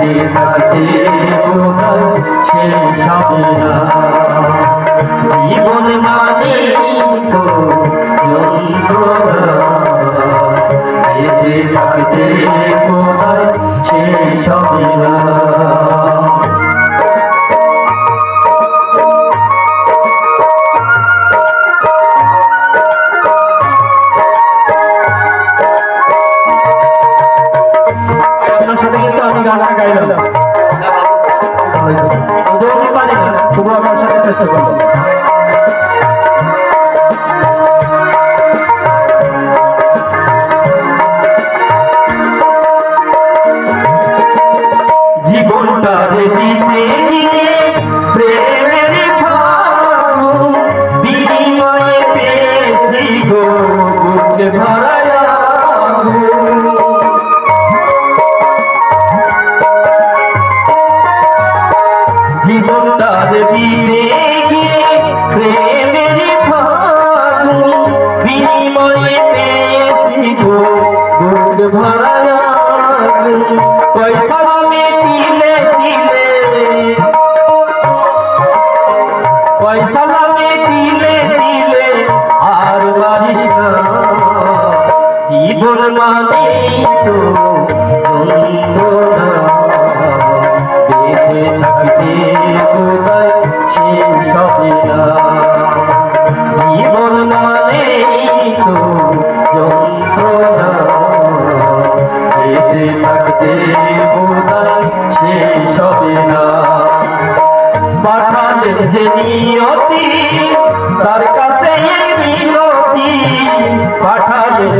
বেঁচে থাকতে সেই সবেরা জীবন মানে তো বেঁচে থাকতে সেই সবেরা গাইবেন না পারি তবু আমার সাথে চেষ্টা করবেন জীবনটা দিতে গিয়ে প্রেমের ফাগুন বিনিময়ে পেয়েছি গো বুক ভরা পয়সা মেটিলে দিলে পয়সা মেটিলে দিলে আর বারিশ জীবন মানে তো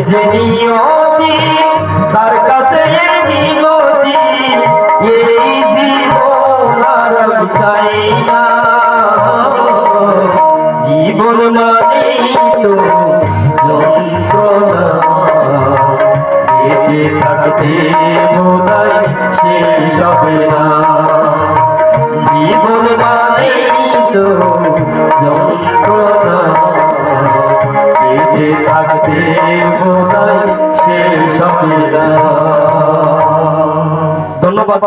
যে নিয়তি তার কাছে জীবন আর চাই জীবন মানে তো যন্ত্রণা, বেঁচে থাকতে বোধহয় জীবন মানে তো যন্ত্রণা থাকতে ধন্যবাদ